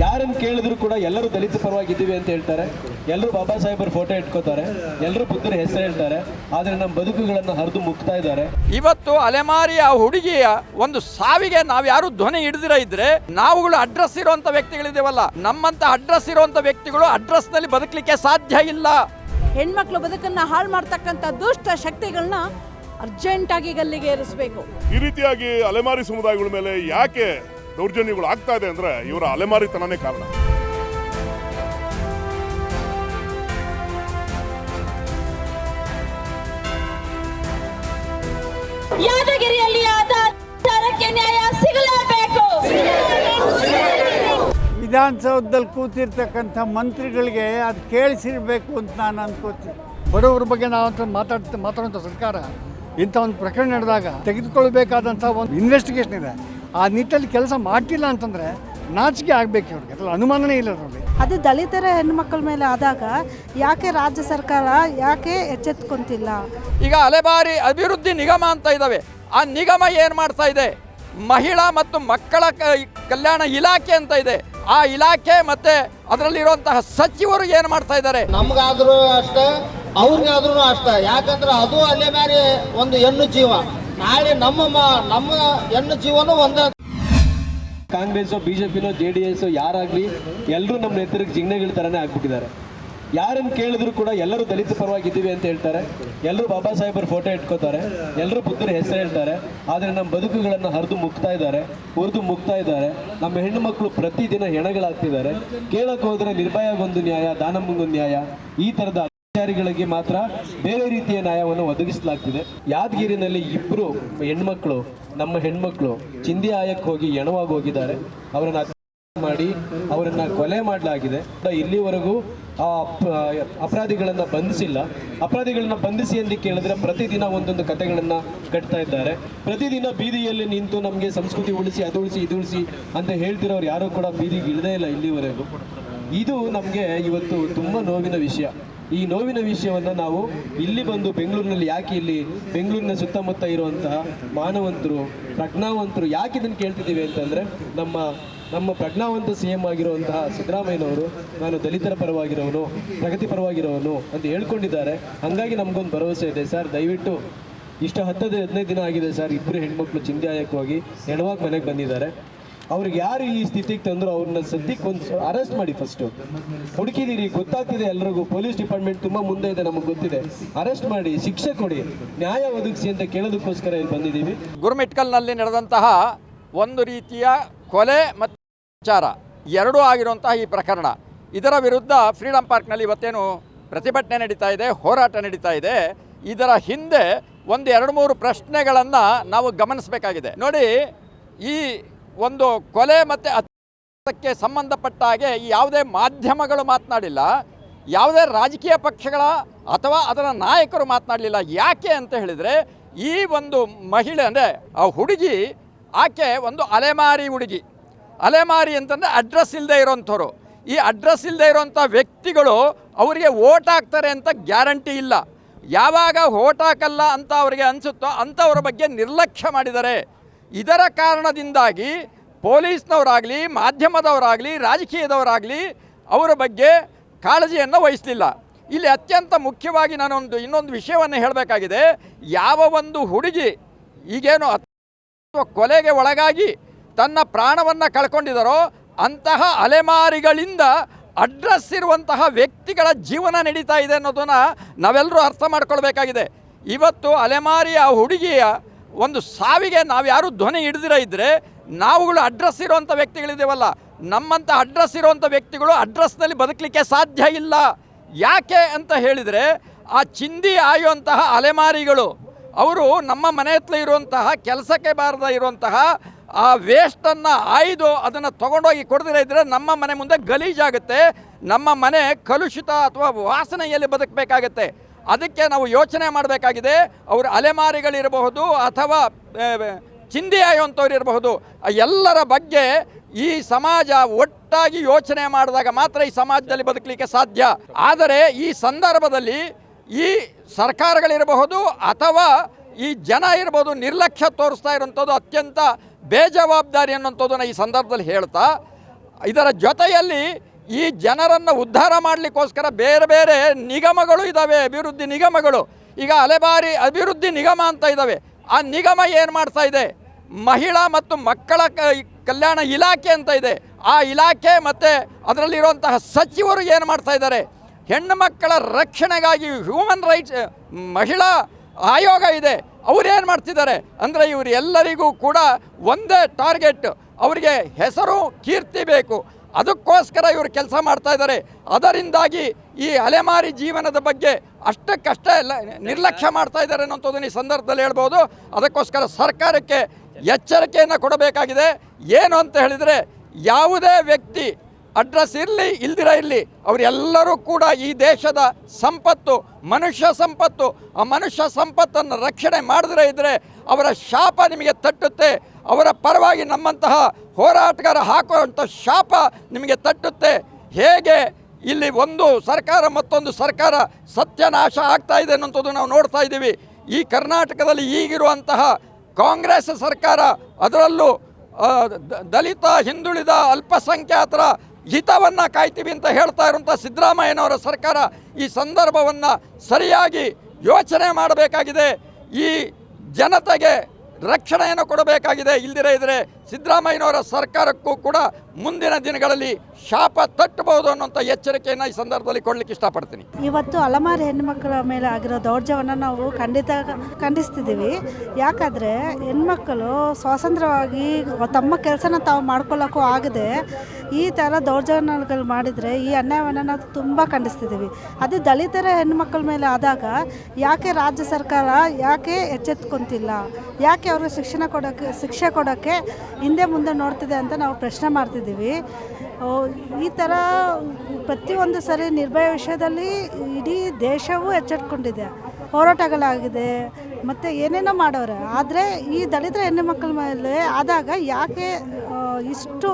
ಯಾರನ್ನು ಕೇಳಿದ್ರು ಕೂಡ ಎಲ್ಲರೂ ದಲಿತ ಪರವಾಗಿದ್ದೀವಿ ಅಂತ ಹೇಳ್ತಾರೆ. ಎಲ್ಲರೂ ಬಾಬಾ ಸಾಹೇಬರ ಫೋಟೋ ಇಟ್ಕೋತಾರೆ. ಎಲ್ಲರೂ ಬುದ್ಧರ ಹೆಸರು ಹೇಳ್ತಾರೆ. ಆದರೆ ನಮ್ಮ ಬದುಕುಗಳನ್ನು ಹರಿದು ಮುಕ್ತಾ ಇದ್ದಾರೆ. ಇವತ್ತು ಅಲೆಮಾರಿ ಆ ಹುಡುಗಿಯ ಒಂದು ಸಾವಿಗೆ ನಾವು ಯಾರು ಧ್ವನಿ ಹಿಡಿದಿರ ಇದ್ರೆ ನಾವುಗಳು ಅಡ್ರೆಸ್ ಇರುವಂತ ವ್ಯಕ್ತಿಗಳಿದ್ದೇವಲ್ಲ. ನಮ್ಮಂತ ಅಡ್ರೆಸ್ ಇರುವಂತ ವ್ಯಕ್ತಿಗಳು ಅಡ್ರೆಸ್ನಲ್ಲಿ ಬದುಕಲಿಕ್ಕೆ ಸಾಧ್ಯ ಇಲ್ಲ. ಹೆಣ್ಮಕ್ಳು ಬದುಕನ್ನ ಹಾಳು ಮಾಡ್ತಕ್ಕಂಥ ದುಷ್ಟ ಶಕ್ತಿಗಳನ್ನ ಅರ್ಜೆಂಟಾಗಿ ಗಲ್ಲಿಗೆ ಏರಿಸಬೇಕು. ಈ ರೀತಿಯಾಗಿ ಅಲೆಮಾರಿ ಸಮುದಾಯಗಳ ಮೇಲೆ ಯಾಕೆ ದೌರ್ಜನ್ಯಗಳು ಆಗ್ತಾ ಇದೆ ಅಂದ್ರೆ ಇವರ ಅಲೆಮಾರಿತನನೇ ಕಾರಣ. ಯಾದಗಿರಿಯಲ್ಲಿ ಆದ ವಿಧಾನಸೌಧದಲ್ಲಿ ಕೂತಿರ್ತಕ್ಕಂಥ ಮಂತ್ರಿಗಳಿಗೆ ಅದು ಕೇಳಿಸಿರ್ಬೇಕು ಅಂತ ನಾನು ಅನ್ಕೋತೀನಿ. ಬಡವರ ಬಗ್ಗೆ ನಾವು ಮಾತಾಡ್ತ ಮಾತಾಡುವಂಥ ಸರ್ಕಾರ ಇಂಥ ಒಂದು ಪ್ರಕರಣ ನಡೆದಾಗ ತೆಗೆದುಕೊಳ್ಬೇಕಾದಂಥ ಒಂದು ಇನ್ವೆಸ್ಟಿಗೇಷನ್ ಇದೆ. ಆ ನಿಟ್ಟಲ್ಲಿ ಕೆಲಸ ಮಾಡ್ತಿಲ್ಲ ಅಂತಂದರೆ ನಾಚಿಕೆ ಆಗಬೇಕು ಇವ್ರಿಗೆ. ಅದ್ರಲ್ಲಿ ಅನುಮಾನನೇ ಇಲ್ಲ ಅದರಲ್ಲಿ. ಅದು ದಲಿತರ ಹೆಣ್ಮಕ್ಳ ಮೇಲೆ ಆದಾಗ ಯಾಕೆ ರಾಜ್ಯ ಸರ್ಕಾರ ಯಾಕೆ ಎಚ್ಚೆತ್ಕೊಂತಿಲ್ಲ? ಈಗ ಅಲೆಬಾರಿ ಅಭಿವೃದ್ಧಿ ನಿಗಮ ಅಂತ ಇದ್ದಾವೆ ಆ ನಿಗಮ ಏನು ಮಾಡ್ತಾ ಇದೆ? ಮಹಿಳಾ ಮತ್ತು ಮಕ್ಕಳ ಕಲ್ಯಾಣ ಇಲಾಖೆ ಅಂತ ಇದೆ. ಆ ಇಲಾಖೆ ಮತ್ತೆ ಅದರಲ್ಲಿರುವಂತಹ ಸಚಿವರು ಏನು ಮಾಡ್ತಾ ಇದ್ದಾರೆ? ನಮ್ಗಾದ್ರೂ ಅಷ್ಟೇ ಅವ್ರಿಗಾದ್ರೂ ಅಷ್ಟೇ. ಯಾಕಂದ್ರೆ ಅದು ಅಲ್ಲೇ ಮೇಲೆ ಒಂದು ಹೆಣ್ಣು ಜೀವ. ನಾಳೆ ನಮ್ಮ ಮ- ನಮ್ಮ ಹೆಣ್ಣು ಜೀವನೂ ಒಂದೇ ಕಾಂಗ್ರೆಸ್ ಬಿಜೆಪಿನೋ ಜೆ ಡಿ ಎಸ್ ಯಾರಾಗ್ಲಿ ಎಲ್ಲರೂ ನಮ್ಮ ನೆತ್ತರಿಗೆ ಜಿಗ್ನೆಗಳ ಥರನೇ ಆಗ್ಬಿಟ್ಟಿದ್ದಾರೆ. ಯಾರನ್ನು ಕೇಳಿದ್ರು ಕೂಡ ಎಲ್ಲರೂ ದಲಿತ ಪರವಾಗಿದ್ದೀವಿ ಅಂತ ಹೇಳ್ತಾರೆ. ಎಲ್ಲರೂ ಬಾಬಾ ಸಾಹೇಬರ ಫೋಟೋ ಇಟ್ಕೋತಾರೆ. ಎಲ್ಲರೂ ಬುದ್ಧರ ಹೆಸರು ಹೇಳ್ತಾರೆ. ಆದರೆ ನಮ್ಮ ಬದುಕುಗಳನ್ನು ಹರಿದು ಮುಕ್ತಾ ಇದ್ದಾರೆ, ಹುರಿದು ಮುಕ್ತಾ ಇದ್ದಾರೆ. ನಮ್ಮ ಹೆಣ್ಣು ಮಕ್ಕಳು ಪ್ರತಿದಿನ ಹೆಣಗಳಾಗ್ತಿದ್ದಾರೆ. ಕೇಳಕ್ಕೆ ಹೋದರೆ ನಿರ್ಭಯಾಗೊಂದು ನ್ಯಾಯ ದಾನಮ್ಮಗೊಂದು ನ್ಯಾಯ. ಈ ಥರದ ಅಧಿಕಾರಿಗಳಿಗೆ ಮಾತ್ರ ಬೇರೆ ರೀತಿಯ ನ್ಯಾಯವನ್ನು ಒದಗಿಸಲಾಗ್ತಿದೆ. ಯಾದಗಿರಿನಲ್ಲಿ ಇಬ್ಬರು ಹೆಣ್ಮಕ್ಳು ನಮ್ಮ ಹೆಣ್ಮಕ್ಳು ಚಿಂದಿ ಆಯಕ್ಕೆ ಹೋಗಿ ಎಣವಾಗಿ ಹೋಗಿದ್ದಾರೆ. ಅವರನ್ನು ಮಾಡಿ, ಅವರನ್ನ ಕೊಲೆ ಮಾಡಲಾಗಿದೆ. ಇಲ್ಲಿವರೆಗೂ ಆ ಅಪರಾಧಿಗಳನ್ನು ಬಂಧಿಸಿಲ್ಲ. ಅಪರಾಧಿಗಳನ್ನ ಬಂಧಿಸಿ ಎಂದು ಕೇಳಿದ್ರೆ ಪ್ರತಿದಿನ ಒಂದೊಂದು ಕಥೆಗಳನ್ನು ಕಟ್ತಾ ಇದ್ದಾರೆ. ಪ್ರತಿದಿನ ಬೀದಿಯಲ್ಲಿ ನಿಂತು ನಮಗೆ ಸಂಸ್ಕೃತಿ ಉಳಿಸಿ, ಅದು ಉಳಿಸಿ, ಇದು ಉಳಿಸಿ ಅಂತ ಹೇಳ್ತಿರೋರು ಯಾರು ಕೂಡ ಬೀದಿಗೆ ಇಳದೇ ಇಲ್ಲ ಇಲ್ಲಿವರೆಗೂ. ಇದು ನಮಗೆ ಇವತ್ತು ತುಂಬ ನೋವಿನ ವಿಷಯ. ಈ ನೋವಿನ ವಿಷಯವನ್ನು ನಾವು ಇಲ್ಲಿ ಬಂದು ಬೆಂಗಳೂರಿನಲ್ಲಿ ಯಾಕೆ ಇಲ್ಲಿ ಬೆಂಗಳೂರಿನ ಸುತ್ತಮುತ್ತ ಇರುವಂತಹ ಮಾನವಂತರು, ಪ್ರಜ್ಞಾವಂತರು ಯಾಕೆ ಇದನ್ನು ಕೇಳ್ತಿದ್ದೀವಿ ಅಂತಂದರೆ ನಮ್ಮ ನಮ್ಮ ಪ್ರಜ್ಞಾವಂತ ಸಿ ಎಂ ಆಗಿರುವಂತಹ ಸಿದ್ದರಾಮಯ್ಯನವರು, ನಾನು ದಲಿತರ ಪರವಾಗಿರೋನು, ಪ್ರಗತಿ ಪರವಾಗಿರೋನು ಅಂತ ಹೇಳ್ಕೊಂಡಿದ್ದಾರೆ. ಹಾಗಾಗಿ ನಮಗೊಂದು ಭರವಸೆ ಇದೆ. ಸರ್, ದಯವಿಟ್ಟು ಇಷ್ಟು ಹತ್ತದ ಹದಿನೈದು ದಿನ ಆಗಿದೆ ಸರ್. ಇಬ್ಬರು ಹೆಣ್ಮಕ್ಳು ಹೋಗಿ ಹೆಣ್ವಾಗಿ ಮನೆಗೆ ಬಂದಿದ್ದಾರೆ. ಅವ್ರಿಗೆ ಯಾರು ಈ ಸ್ಥಿತಿಗೆ ತಂದ್ರು ಅವ್ರನ್ನ ಸದ್ಯಕ್ಕೆ ಒಂದು ಅರೆಸ್ಟ್ ಮಾಡಿ ಫಸ್ಟು ಹುಡುಕಿದಿರಿ, ಗೊತ್ತಾಗ್ತಿದೆ ಎಲ್ರಿಗೂ. ಪೊಲೀಸ್ ಡಿಪಾರ್ಟ್ಮೆಂಟ್ ತುಂಬ ಮುಂದೆ ಇದೆ, ನಮಗೆ ಗೊತ್ತಿದೆ. ಅರೆಸ್ಟ್ ಮಾಡಿ, ಶಿಕ್ಷೆ ಕೊಡಿ, ನ್ಯಾಯ ಒದಗಿಸಿ ಅಂತ ಕೇಳೋದಕ್ಕೋಸ್ಕರ ಇಲ್ಲಿ ಬಂದಿದ್ದೀವಿ. ಗುರುಮಿಟ್ಕಲ್ನಲ್ಲಿ ನಡೆದಂತಹ ಒಂದು ರೀತಿಯ ಕೊಲೆ ಮತ್ತು ವಿಚಾರ. ಎರಡೂ ಆಗಿರುವಂತಹ ಈ ಪ್ರಕರಣ. ಇದರ ವಿರುದ್ಧ ಫ್ರೀಡಂ ಪಾರ್ಕ್ನಲ್ಲಿ ಇವತ್ತೇನು ಪ್ರತಿಭಟನೆ ನಡೀತಾ ಇದೆ, ಹೋರಾಟ ನಡೀತಾ ಇದೆ. ಇದರ ಹಿಂದೆ ಒಂದು ಎರಡು ಮೂರು ಪ್ರಶ್ನೆಗಳನ್ನು ನಾವು ಗಮನಿಸಬೇಕಾಗಿದೆ. ನೋಡಿ, ಈ ಒಂದು ಕೊಲೆ ಮತ್ತು ಅದಕ್ಕೆ ಸಂಬಂಧಪಟ್ಟ ಹಾಗೆ ಯಾವುದೇ ಮಾಧ್ಯಮಗಳು ಮಾತನಾಡಿಲ್ಲ. ಯಾವುದೇ ರಾಜಕೀಯ ಪಕ್ಷಗಳ ಅಥವಾ ಅದರ ನಾಯಕರು ಮಾತನಾಡಲಿಲ್ಲ. ಯಾಕೆ ಅಂತ ಹೇಳಿದರೆ, ಈ ಒಂದು ಮಹಿಳೆ ಅಂದರೆ ಆ ಹುಡುಗಿ, ಆಕೆ ಒಂದು ಅಲೆಮಾರಿ ಹುಡುಗಿ. ಅಲೆಮಾರಿ ಅಂತಂದರೆ ಅಡ್ರೆಸ್ ಇಲ್ಲದೆ ಇರೋಂಥವ್ರು. ಈ ಅಡ್ರೆಸ್ ಇಲ್ಲದೆ ಇರೋಂಥ ವ್ಯಕ್ತಿಗಳು ಅವರಿಗೆ ಓಟ್ ಹಾಕ್ತಾರೆ ಅಂತ ಗ್ಯಾರಂಟಿ ಇಲ್ಲ. ಯಾವಾಗ ಓಟ್ ಹಾಕಲ್ಲ ಅಂತ ಅವರಿಗೆ ಅನಿಸುತ್ತೋ ಅಂಥವ್ರ ಬಗ್ಗೆ ನಿರ್ಲಕ್ಷ್ಯ ಮಾಡಿದ್ದಾರೆ. ಇದರ ಕಾರಣದಿಂದಾಗಿ ಪೊಲೀಸ್ನವರಾಗಲಿ, ಮಾಧ್ಯಮದವರಾಗಲಿ, ರಾಜಕೀಯದವರಾಗಲಿ ಅವರ ಬಗ್ಗೆ ಕಾಳಜಿಯನ್ನು ವಹಿಸಲಿಲ್ಲ. ಇಲ್ಲಿ ಅತ್ಯಂತ ಮುಖ್ಯವಾಗಿ ನಾನೊಂದು ಇನ್ನೊಂದು ವಿಷಯವನ್ನು ಹೇಳಬೇಕಾಗಿದೆ. ಯಾವ ಒಂದು ಹುಡುಗಿ ಈಗೇನು ಅಥವಾ ಕೊಲೆಗೆ ಒಳಗಾಗಿ ತನ್ನ ಪ್ರಾಣವನ್ನು ಕಳ್ಕೊಂಡಿದ್ದಾರೋ ಅಂತಹ ಅಲೆಮಾರಿಗಳಿಂದ ಅಡ್ರೆಸ್ ಇರುವಂತಹ ವ್ಯಕ್ತಿಗಳ ಜೀವನ ನಡೀತಾ ಇದೆ ಅನ್ನೋದನ್ನು ನಾವೆಲ್ಲರೂ ಅರ್ಥ ಮಾಡ್ಕೊಳ್ಬೇಕಾಗಿದೆ. ಇವತ್ತು ಅಲೆಮಾರಿಯ ಹುಡುಗಿಯ ಒಂದು ಸಾವಿಗೆ ನಾವು ಯಾರು ಧ್ವನಿ ಹಿಡಿದಿರ ಇದ್ದರೆ ನಾವುಗಳು ಅಡ್ರೆಸ್ ಇರುವಂಥ ವ್ಯಕ್ತಿಗಳಿದ್ದೇವಲ್ಲ ನಮ್ಮಂಥ ಅಡ್ರೆಸ್ ಇರುವಂಥ ವ್ಯಕ್ತಿಗಳು ಅಡ್ರೆಸ್ನಲ್ಲಿ ಬದುಕಲಿಕ್ಕೆ ಸಾಧ್ಯ ಇಲ್ಲ. ಯಾಕೆ ಅಂತ ಹೇಳಿದರೆ ಆ ಚಿಂದಿ ಆಯುವಂತಹ ಅಲೆಮಾರಿಗಳು ಅವರು ನಮ್ಮ ಮನೆ ಹತ್ರ ಇರುವಂತಹ, ಕೆಲಸಕ್ಕೆ ಬಾರದ ಇರುವಂತಹ ಆ ವೇಸ್ಟನ್ನು ಆಯ್ದು ಅದನ್ನು ತೊಗೊಂಡೋಗಿ ಕೊಡದಿರ ಇದ್ದರೆ ನಮ್ಮ ಮನೆ ಮುಂದೆ ಗಲೀಜಾಗುತ್ತೆ ನಮ್ಮ ಮನೆ ಕಲುಷಿತ ಅಥವಾ ವಾಸನೆಯಲ್ಲಿ ಬದುಕಬೇಕಾಗತ್ತೆ. ಅದಕ್ಕೆ ನಾವು ಯೋಚನೆ ಮಾಡಬೇಕಾಗಿದೆ. ಅವರು ಅಲೆಮಾರಿಗಳಿರಬಹುದು ಅಥವಾ ಚಿಂದಿ ಇರಬಹುದು. ಎಲ್ಲರ ಬಗ್ಗೆ ಈ ಸಮಾಜ ಒಟ್ಟಾಗಿ ಯೋಚನೆ ಮಾಡಿದಾಗ ಮಾತ್ರ ಈ ಸಮಾಜದಲ್ಲಿ ಬದುಕಲಿಕ್ಕೆ ಸಾಧ್ಯ. ಆದರೆ ಈ ಸಂದರ್ಭದಲ್ಲಿ ಈ ಸರ್ಕಾರಗಳಿರಬಹುದು ಅಥವಾ ಈ ಜನ ಇರ್ಬೋದು ನಿರ್ಲಕ್ಷ್ಯ ತೋರಿಸ್ತಾ ಇರುವಂಥದ್ದು ಅತ್ಯಂತ ಬೇಜವಾಬ್ದಾರಿ ಅನ್ನುವಂಥದ್ದನ್ನು ಈ ಸಂದರ್ಭದಲ್ಲಿ ಹೇಳ್ತಾ, ಇದರ ಜೊತೆಯಲ್ಲಿ ಈ ಜನರನ್ನು ಉದ್ಧಾರ ಮಾಡಲಿಕ್ಕೋಸ್ಕರ ಬೇರೆ ಬೇರೆ ನಿಗಮಗಳು ಇದ್ದಾವೆ ಅಭಿವೃದ್ಧಿ ನಿಗಮಗಳು. ಈಗ ಅಲೆಬಾರಿ ಅಭಿವೃದ್ಧಿ ನಿಗಮ ಅಂತ ಇದ್ದಾವೆ ಆ ನಿಗಮ ಏನು ಮಾಡ್ತಾ ಇದೆ? ಮಹಿಳಾ ಮತ್ತು ಮಕ್ಕಳ ಕಲ್ಯಾಣ ಇಲಾಖೆ ಅಂತ ಇದೆ. ಆ ಇಲಾಖೆ ಮತ್ತು ಅದರಲ್ಲಿರುವಂತಹ ಸಚಿವರು ಏನು ಮಾಡ್ತಾ ಇದ್ದಾರೆ? ಹೆಣ್ಣು ಮಕ್ಕಳ ರಕ್ಷಣೆಗಾಗಿ ಹ್ಯೂಮನ್ ರೈಟ್ಸ್ ಮಹಿಳಾ ಆಯೋಗ ಇದೆ. ಅವರೇನು ಮಾಡ್ತಿದ್ದಾರೆ? ಅಂದರೆ ಇವರು ಎಲ್ಲರಿಗೂ ಕೂಡ ಒಂದೇ ಟಾರ್ಗೆಟ್ ಅವರಿಗೆ ಹೆಸರು, ಕೀರ್ತಿ ಬೇಕು. ಅದಕ್ಕೋಸ್ಕರ ಇವರು ಕೆಲಸ ಮಾಡ್ತಾ ಇದ್ದಾರೆ. ಅದರಿಂದಾಗಿ ಈ ಅಲೆಮಾರಿ ಜೀವನದ ಬಗ್ಗೆ ಅಷ್ಟಕ್ಕಷ್ಟೇ ನಿರ್ಲಕ್ಷ್ಯ ಮಾಡ್ತಾ ಇದ್ದಾರೆ ಅನ್ನೋಂಥದ್ದನ್ನು ಈ ಸಂದರ್ಭದಲ್ಲಿ ಹೇಳ್ಬೋದು. ಅದಕ್ಕೋಸ್ಕರ ಸರ್ಕಾರಕ್ಕೆ ಎಚ್ಚರಿಕೆಯನ್ನು ಕೊಡಬೇಕಾಗಿದೆ. ಏನು ಅಂತ ಹೇಳಿದರೆ ಯಾವುದೇ ವ್ಯಕ್ತಿ ಅಡ್ರೆಸ್ ಇರಲಿ, ಇಲ್ದಿರ ಇರಲಿ, ಅವರೆಲ್ಲರೂ ಕೂಡ ಈ ದೇಶದ ಸಂಪತ್ತು, ಮನುಷ್ಯ ಸಂಪತ್ತು, ಆ ಮನುಷ್ಯ ಸಂಪತ್ತನ್ನು ರಕ್ಷಣೆ ಮಾಡಿದ್ರೆ ಇದ್ದರೆ ಅವರ ಶಾಪ ನಿಮಗೆ ತಟ್ಟುತ್ತೆ, ಅವರ ಪರವಾಗಿ ನಮ್ಮಂತಹ ಹೋರಾಟಗಾರ ಹಾಕುವಂಥ ಶಾಪ ನಿಮಗೆ ತಟ್ಟುತ್ತೆ. ಹೇಗೆ ಇಲ್ಲಿ ಒಂದು ಸರ್ಕಾರ ಮತ್ತೊಂದು ಸರ್ಕಾರ ಸತ್ಯನಾಶ ಆಗ್ತಾ ಇದೆ ಅನ್ನೋಂಥದ್ದು ನಾವು ನೋಡ್ತಾ ಇದ್ದೀವಿ. ಈ ಕರ್ನಾಟಕದಲ್ಲಿ ಈಗಿರುವಂತಹ ಕಾಂಗ್ರೆಸ್ ಸರ್ಕಾರ ಅದರಲ್ಲೂ ದಲಿತ, ಹಿಂದುಳಿದ, ಅಲ್ಪಸಂಖ್ಯಾತರ ಹಿತವನ್ನು ಕಾಯ್ತೀವಿ ಅಂತ ಹೇಳ್ತಾ ಇರುವಂಥ ಸಿದ್ದರಾಮಯ್ಯನವರ ಸರ್ಕಾರ ಈ ಸಂದರ್ಭವನ್ನು ಸರಿಯಾಗಿ ಯೋಚನೆ ಮಾಡಬೇಕಾಗಿದೆ. ಈ ಜನತೆಗೆ ರಕ್ಷಣೆಯನ್ನು ಕೊಡಬೇಕಾಗಿದೆ. ಇಲ್ದಿರ ಇದ್ದರೆ ಸಿದ್ದರಾಮಯ್ಯನವರ ಸರ್ಕಾರಕ್ಕೂ ಕೂಡ ಮುಂದಿನ ದಿನಗಳಲ್ಲಿ ಶಾಪ ತಟ್ಟಬಹುದು ಅನ್ನೋಂಥ ಎಚ್ಚರಿಕೆಯನ್ನು ಈ ಸಂದರ್ಭದಲ್ಲಿ ಕೊಡಲಿಕ್ಕೆ ಇಷ್ಟಪಡ್ತೀನಿ. ಇವತ್ತು ಅಲಮಾರಿ ಹೆಣ್ಮಕ್ಳ ಮೇಲೆ ಆಗಿರೋ ದೌರ್ಜವನ್ನು ನಾವು ಖಂಡಿತ ಖಂಡಿಸ್ತಿದ್ದೀವಿ. ಯಾಕಂದರೆ ಹೆಣ್ಮಕ್ಕಳು ಸ್ವಾತಂತ್ರ್ಯವಾಗಿ ತಮ್ಮ ಕೆಲಸನ ತಾವು ಮಾಡ್ಕೊಳ್ಳೋಕ್ಕೂ ಆಗದೆ ಈ ಥರ ದೌರ್ಜನ್ಯಗಳು ಮಾಡಿದರೆ ಈ ಅನ್ಯಾಯವನ್ನು ನಾವು ತುಂಬ ಖಂಡಿಸ್ತಿದ್ದೀವಿ. ಅದು ದಲಿತರ ಹೆಣ್ಮಕ್ಳ ಮೇಲೆ ಆದಾಗ ಯಾಕೆ ರಾಜ್ಯ ಸರ್ಕಾರ ಯಾಕೆ ಎಚ್ಚೆತ್ಕೊಂತಿಲ್ಲ? ಯಾಕೆ ಅವರು ಶಿಕ್ಷಣ ಕೊಡೋಕ್ಕೆ ಶಿಕ್ಷೆ ಕೊಡೋಕ್ಕೆ ಹಿಂದೆ ಮುಂದೆ ನೋಡ್ತಿದೆ ಅಂತ ನಾವು ಪ್ರಶ್ನೆ ಮಾಡ್ತಿದ್ದೀವಿ. ಈ ಥರ ಪ್ರತಿಯೊಂದು ಸರಿ ನಿರ್ಭಯ ವಿಷಯದಲ್ಲಿ ಇಡೀ ದೇಶವೂ ಎಚ್ಚೆಟ್ಕೊಂಡಿದೆ ಹೋರಾಟಗಳಾಗಿದೆ. ಮತ್ತು ಏನೇನೋ ಮಾಡೋರೆ. ಆದರೆ ಈ ದಲಿತ ಹೆಣ್ಣು ಮಕ್ಕಳ ಮೇಲೆ ಆದಾಗ ಯಾಕೆ ಇಷ್ಟು